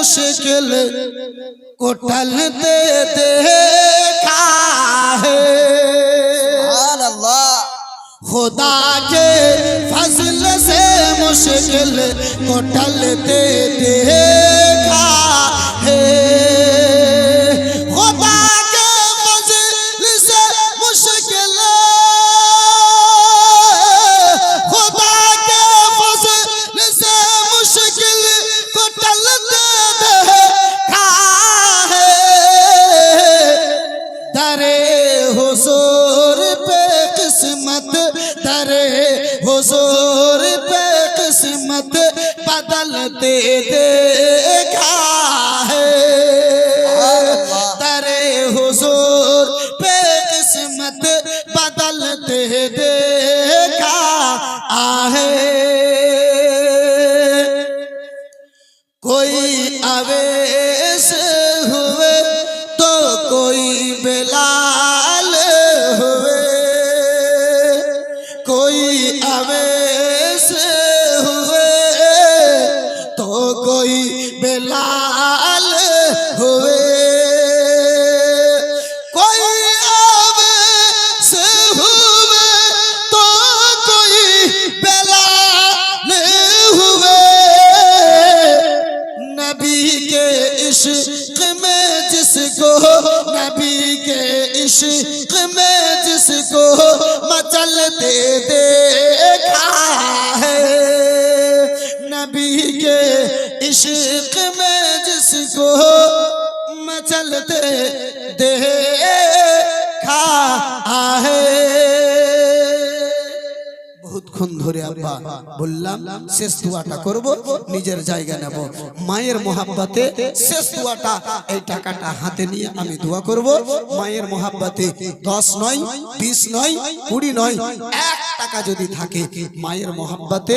मुश्किल को टलते देखा है সুবহানাল্লাহ खुदा के फजल से मुश्किल को टलते बदलते देखा है दरे हुजूर पे किस्मत बदलते देखा आहे कोई अवेश हुए तो कोई बिलाल हुए कोई अवेश نبی کے عشق میں جس کو نبی کے عشق میں جس کو مچل دے دیکھا ہے نبی کے عشق میں جس کو مچلتے دیکھا ہے বহুতক্ষণ ধরে আব্বা বললাম, শেষ দোয়াটা করব, নিজের জায়গা নেব। মায়ের মোহাব্বতে শেষ দোয়াটা, এই টাকাটা হাতে নিয়ে আমি দোয়া করব। মায়ের মোহাব্বতে দশ নয়, বিশ নয়, কুড়ি নয়, এক টাকা যদি থাকে, মায়ের মোহাব্বতে